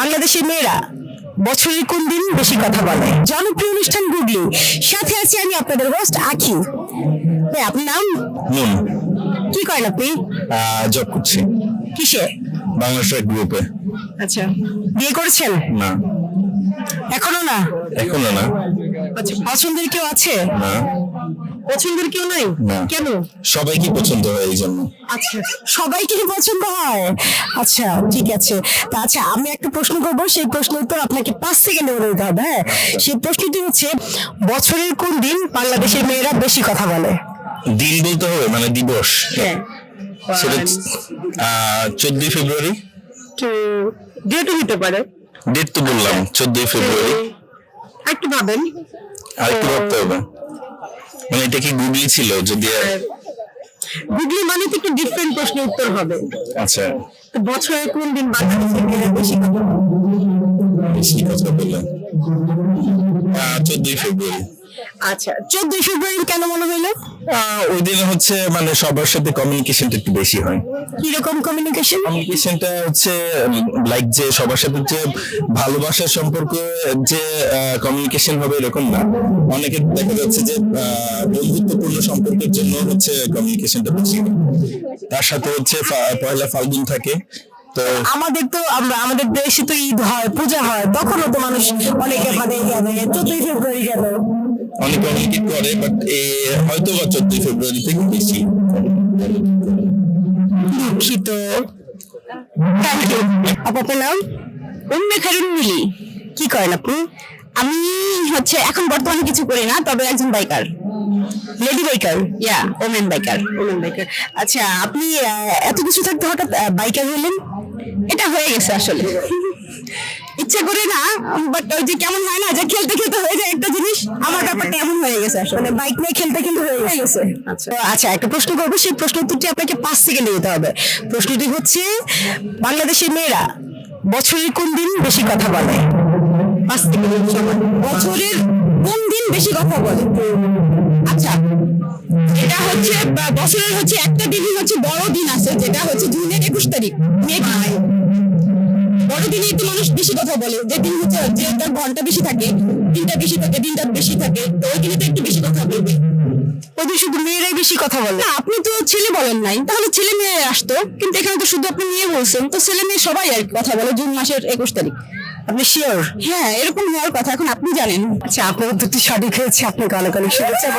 বাংলাদেশের মেয়েরা বছরের কোন দিন বেশি কথা বলে? জনপ্রিয় অনুষ্ঠান গুগলি। সাথে আছি আমি আপনাদের হোস্ট আখি ভাই আপনার নাম? নুন কি করেন আপনি? জব করছি। কিসে? বাংলাদেশ গ্রুপে আচ্ছা। বিয়ে করেছেন? না। এখনও না? এখনও না। আচ্ছা পছন্দের কেউ আছে? না। পছন্দের কেউ নাই। কেন? সবাইকে পছন্দ হয় এই জন্য। আচ্ছা সবাইকে পছন্দ হয়? আচ্ছা ঠিক আছে। তা আচ্ছা আমি একটা প্রশ্ন করব। সেই প্রশ্ন উত্তর আপনাকে পাঁচ সেকেন্ডে বলে দিতে হবে হ্যাঁ? সেই প্রশ্নটি হচ্ছে বছরের কোন দিন বাংলাদেশের মেয়েরা বেশি কথা বলে? দিন বলতে হবে মানে দিবস। হ্যাঁ। সেটা চোদ্দই ফেব্রুয়ারি। ডেটও হতে পারে। ডেট তো বললাম চোদ্দই ফেব্রুয়ারি। একটু ভাবেন। আরেকটু ভাবতে হবে। মানে এটা কি গুগলি ছিল? যদি গুগলি মানে তো একটু ডিফারেন্ট প্রশ্ন উত্তর হবে। আচ্ছা। তো বছরে কোন দিন বাংলাদেশে গেলে বেশি বলে? কথা বললাম চোদ্দই ফেব্রুয়ারি। আচ্ছা চোদ্দই ফেব্রুয়ারি কেন মনে আহ, ওই দিন হচ্ছে মানে সবার সাথে কমিউনিকেশনটা একটু বেশি হয়। কীরকম কমিউনিকেশন কমিউনিকেশনটা হচ্ছে লাইক যে সবার সাথে যে ভালোবাসার সম্পর্ক যে কমিউনিকেশন হবে এরকম না। অনেকে দেখা যাচ্ছে যে বন্ধুত্বপূর্ণ সম্পর্কের জন্য হচ্ছে কমিউনিকেশনটা বেশি তার সাথে হচ্ছে পয়লা ফাল্গুন থাকে। আমাদের তো আমরা আমাদের দেশে তো ঈদ হয় পূজা হয় তখনও তো মানুষ অনেকে মানে চোদ্দই ফেব্রুয়ারি গেল অনেক কমিউনিকেট করে বাট হয়তো বা চোদ্দই ফেব্রুয়ারি থেকে বেশি। দুঃখিত। থ্যাংক ইউ আপনার নাম? উম্মে খারিম মিলি। কি করেন আপনি? আমি হচ্ছে এখন বর্তমানে কিছু করি না তবে একজন biker lady biker yeah women biker women biker আচ্ছা আপনি আহ, এত কিছু থাকতে হঠাৎ বাইকার হলেন? এটা হয়ে গেছে আসলে। ইচ্ছা করে না বাট ওই যে কেমন হয় না যে খেলতে খেলতে হয়ে যায় একটা জিনিস আমার ব্যাপারটা এমন হয়ে গেছে আসলে। মানে বাইক নিয়ে খেলতে খেলতে হয়ে গেছে। আচ্ছা। আচ্ছা একটা প্রশ্ন করব সেই প্রশ্ন উত্তরটি আপনাকে পাঁচ সেকেন্ডে দিতে হবে। প্রশ্নটি হচ্ছে বাংলাদেশের মেয়েরা বছরের কোন দিন বেশি কথা বলে? পাঁচ সেকেন্ড সময়। বছরের কোন দিন বেশি কথা বলে? আচ্ছা এটা হচ্ছে বছরের হচ্ছে একটা দিন হচ্ছে বড় দিন আছে যেটা হচ্ছে জুনের একুশ তারিখ? বড়দিনে একটু মানুষ বেশি কথা বলে যে দিন হচ্ছে যে তার ঘণ্টা বেশি থাকে দিনটা বেশি থাকে দিনটা বেশি থাকে তো ওই দিনে তো একটু বেশি কথা বলবে। ওই দিন শুধু মেয়েরাই বেশি কথা বলে। আপনি তো ছেলে বলেন নাই তাহলে ছেলে মেয়ে আসতো কিন্তু এখানে তো শুধু আপনি মেয়ে বলছেন তো ছেলে মেয়ে সবাই আর কথা বলে জুন মাসের একুশ তারিখ। আপনি শিওর হ্যাঁ এরকম হওয়ার কথা এখন আপনি জানেন। আচ্ছা আপনার উত্তরটি সঠিক হয়েছে আপনাকে অনেক অনেক শুভেচ্ছা।